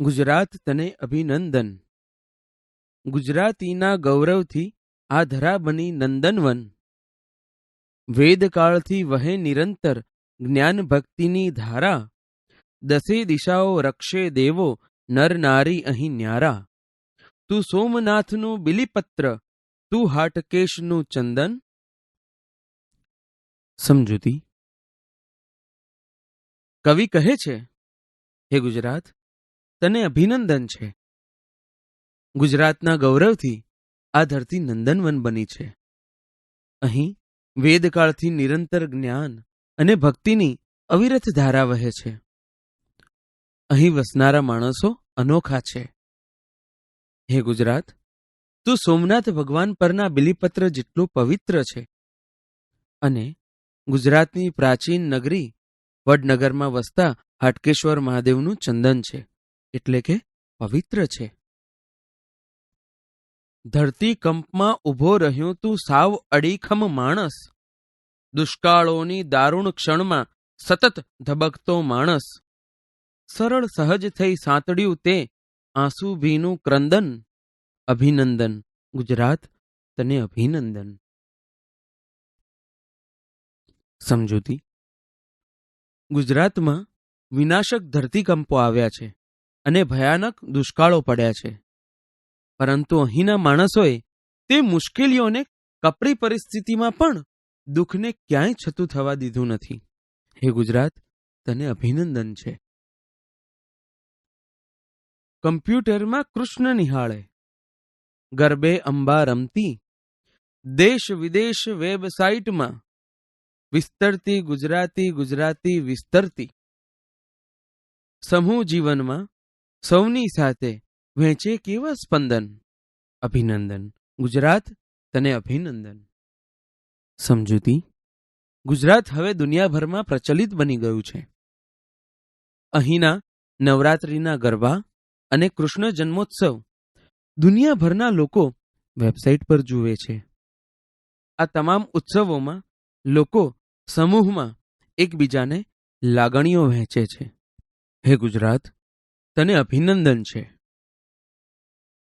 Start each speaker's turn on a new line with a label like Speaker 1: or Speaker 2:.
Speaker 1: ગુજરાત તને અભિનંદન. ગુજરાતીના ગૌરવથી આ ધરા બની નંદનવન. વેદકાળથી વહે નિરંતર જ્ઞાન ભક્તિની ધારા. દસે દિશાઓ રક્ષે દેવો નર નારી અહીં ન્યારા. તું સોમનાથનું બિલીપત્ર, તું હાટકેશનું ચંદન. સમજૂતી? કવિ કહે છે, હે ગુજરાત તને અભિનંદન છે. ગુજરાતના ગૌરવથી આ ધરતી નંદનવન બની છે. અહીં વેદકાળથી નિરંતર જ્ઞાન અને ભક્તિની અવિરત ધારા વહે છે. અહીં વસનારા માણસો અનોખા છે. હે ગુજરાત, તું સોમનાથ ભગવાન પરના બિલીપત્ર જેટલું પવિત્ર છે. અને ગુજરાતની પ્રાચીન નગરી વડનગરમાં વસતા હાટકેશ્વર મહાદેવનું ચંદન છે. એટલે કે પવિત્ર છે. ધરતીકંપમાં ઊભો રહ્યું તું સાવ અડીખમ માણસ. દુષ્કાળોની દારૂણ ક્ષણમાં સતત ધબકતો માણસ. સરળ સહજ થઈ સાંતડ્યું તે આંસુભીનું ક્રંદન. અભિનંદન, ગુજરાત તને અભિનંદન. સમજૂતી? ગુજરાતમાં વિનાશક ધરતીકંપો આવ્યા છે. અને ભયાનક દુષ્કાળો પડ્યા છે. પરંતુ અહીંના માણસોએ તે મુશ્કેલીઓને કપરી પરિસ્થિતિમાં પણ દુઃખને ક્યાંય છતું થવા દીધું નથી. હે ગુજરાત, તને અભિનંદન છે. કમ્પ્યુટરમાં કૃષ્ણ નિહાળે. ગરબે અંબા રમતી. દેશ વિદેશ વેબસાઇટમાં વિસ્તરતી ગુજરાતી ગુજરાતી વિસ્તરતી. સમૂહ જીવનમાં સૌની સાથે વહેંચે કેવા સ્પંદન? અભિનંદન. ગુજરાત તને અભિનંદન. સમજૂતી. ગુજરાત હવે દુનિયાભરમાં પ્રચલિત બની ગયું છે. અહીંના નવરાત્રિના ગરબા અને કૃષ્ણ જન્મોત્સવ દુનિયાભરના લોકો વેબસાઇટ પર જુએ છે. આ તમામ ઉત્સવોમાં લોકો સમૂહમાં એકબીજાને લાગણીઓ વહેંચે છે. હે ગુજરાત તને અભિનંદન છે.